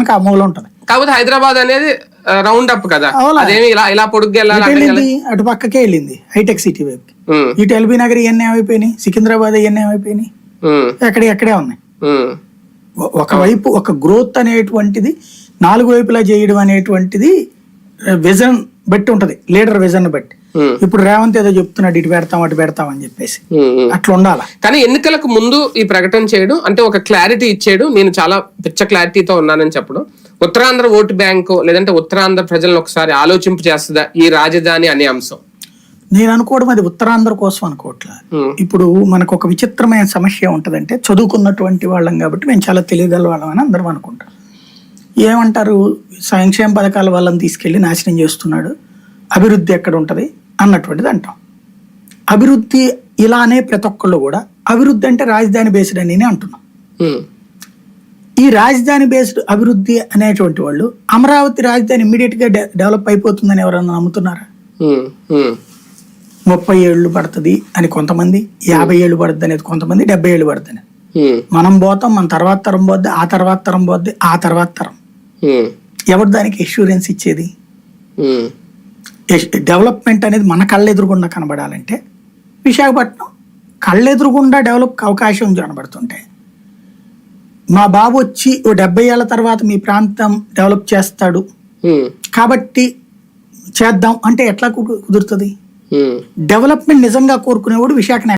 రాష్ట్రానికి ఆ మూల ఉంటది. కాకపోతే హైదరాబాద్ అనేది రౌండ్ అప్ కదా? అదేమి ఇలా ఇలా పొడుగ్గా వెళ్ళాలి అటు పక్కకే వెళ్ళింది హైటెక్ సిటీ వైపు ఇటు ఎల్బీ నగర్ ఇవన్నీ ఏమైపోయినాయి? సికింద్రాబాద్ ఇవన్నీ ఏమైపోయినాయి? ఎక్కడ ఎక్కడే ఉన్నాయి? ఒకవైపు ఒక గ్రోత్ అనేటువంటిది నాలుగు వైపులా చేయడం అనేటువంటిది విజన్ బట్టి ఉంటది లీడర్ విజన్ బట్టి. ఇప్పుడు రేవంత్ ఏదో చెప్తున్నాడు ఇటు పెడతాం అటు పెడతాం అని చెప్పేసి. ఉమ్, ఉమ్. అట్లా ఉండాలా? కానీ ఎన్నికలకు ముందు ఈ ప్రకటన చేయడం. అంటే ఒక క్లారిటీ ఇచ్చేయడం నేను చాలా పిచ్చ క్లారిటీతో ఉన్నానని చెప్పడం. ఉత్తరాంధ్ర ఓటు బ్యాంకు లేదంటే ఉత్తరాంధ్ర ప్రజలను ఒకసారి ఆలోచింపు చేస్తుందా ఈ రాజధాని అనే అంశం? నేను అనుకోవడం అది ఉత్తరాంధ్ర కోసం అనుకోవట్లా. ఇప్పుడు మనకు ఒక విచిత్రమైన సమస్య ఉంటదంటే చదువుకున్నటువంటి వాళ్ళం కాబట్టి మేము చాలా తెలియగల వాళ్ళం అని అందరం అనుకుంటాం. ఏమంటారు? సంక్షేమ పథకాల వాళ్ళని తీసుకెళ్ళి నాశనం చేస్తున్నాడు. అభివృద్ధి ఎక్కడ ఉంటది అన్నటువంటిది అంటాం. అభివృద్ధి ఇలానే ప్రతి ఒక్కళ్ళు కూడా అభివృద్ధి అంటే రాజధాని బేస్డ్ అని అంటున్నాం. ఈ రాజధాని బేస్డ్ అభివృద్ధి అనేటువంటి వాళ్ళు అమరావతి రాజధాని ఇమ్మీడియట్గా డెవలప్ అయిపోతుందని ఎవరన్నా నమ్ముతున్నారా? ముప్పై ఏళ్ళు పడుతుంది అని కొంతమంది యాభై ఏళ్ళు పడుతుంది అనేది కొంతమంది డెబ్బై ఏళ్ళు పడుతుంది మనం పోతాం మన తర్వాత తరం పోద్ది ఆ తర్వాత తరం పోద్ది ఆ తర్వాత తరం. ఎవరు దానికి ఎష్యూరెన్స్ ఇచ్చేది? డెవలప్మెంట్ అనేది మన కళ్ళెదురుగుండా కనబడాలంటే విశాఖపట్నం కళ్ళెదురుగుండా డెవలప్ అవకాశం కనబడుతుంటే. మా బాబు వచ్చి ఓ డెబ్బై ఏళ్ళ తర్వాత మీ ప్రాంతం డెవలప్ చేస్తాడు. కాబట్టి చేద్దాం. అంటే ఎట్లా కుదురుతుంది. డెవలప్మెంట్ నిజంగా కోరుకునేవాడు విశాఖ